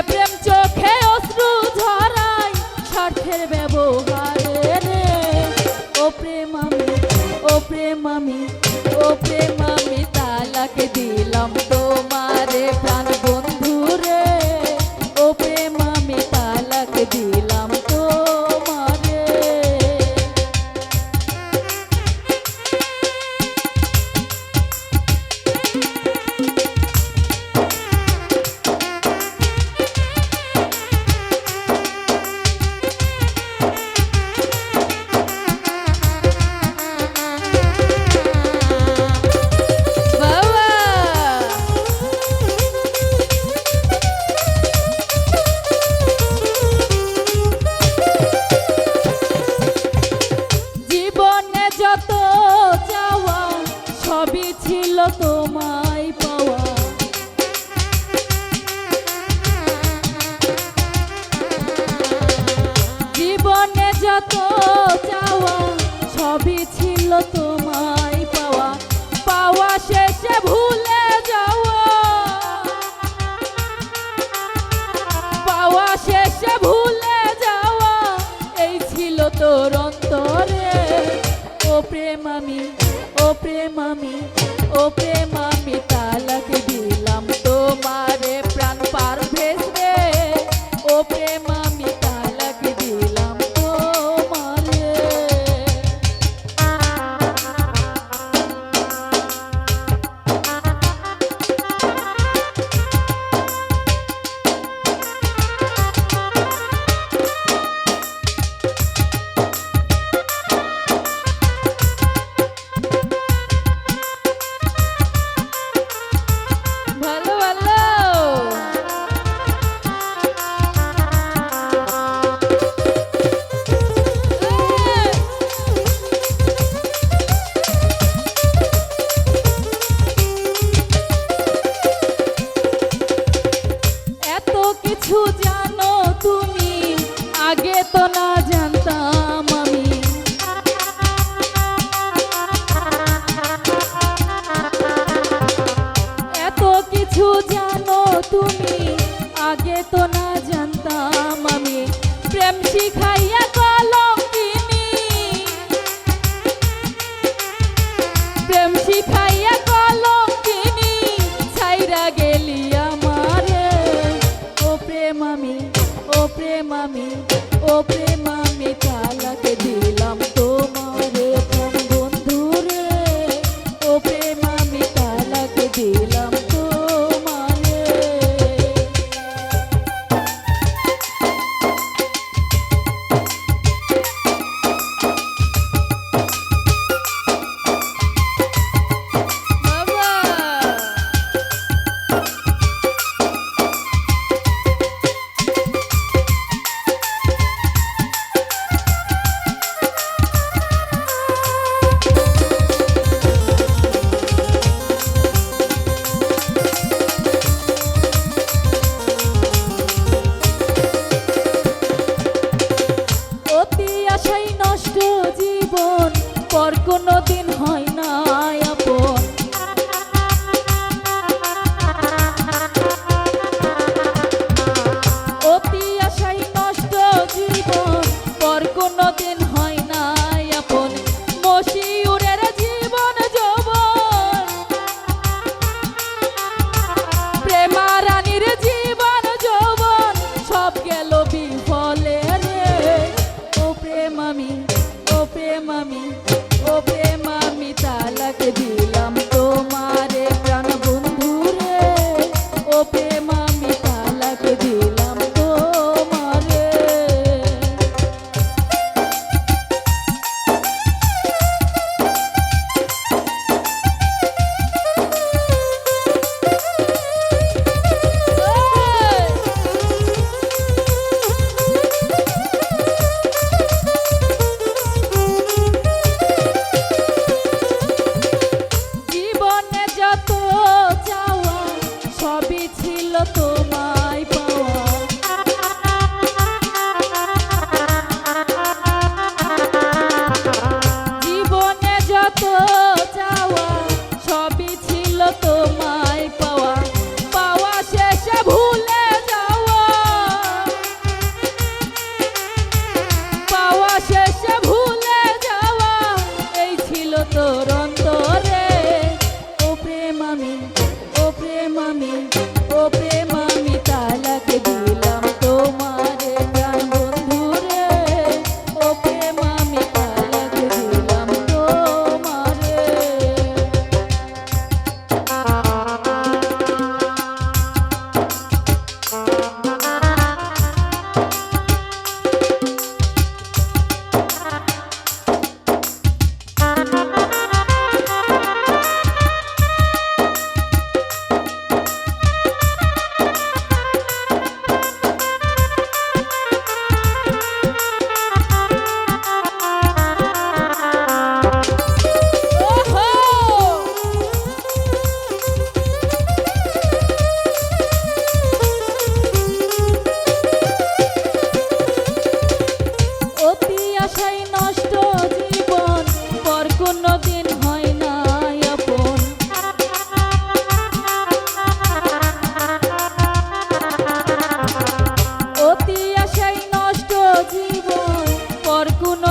প্রেম চোখে অশ্রু ঝরাই স্বার্থের ব্যবহারে ও প্রেম আমি ও প্রেম আমি ও প্রেম যত চাওয়া, সবই ছিল তোমায় পাওয়া। পাওয়া শেষে ভুলে যাওয়া। পাওয়া শেষে ভুলে যাওয়া, এই ছিল তোর অন্তরে। ও প্রেম আমি প্রেম আমি ও প্রেম আমি তালাক দিলাম তোমারে। ও প্রেম আমি তালাকে দিলাম তোমারে যায় কোনো দিন হয় না আপন। নষ্ট জীবন পর কোনো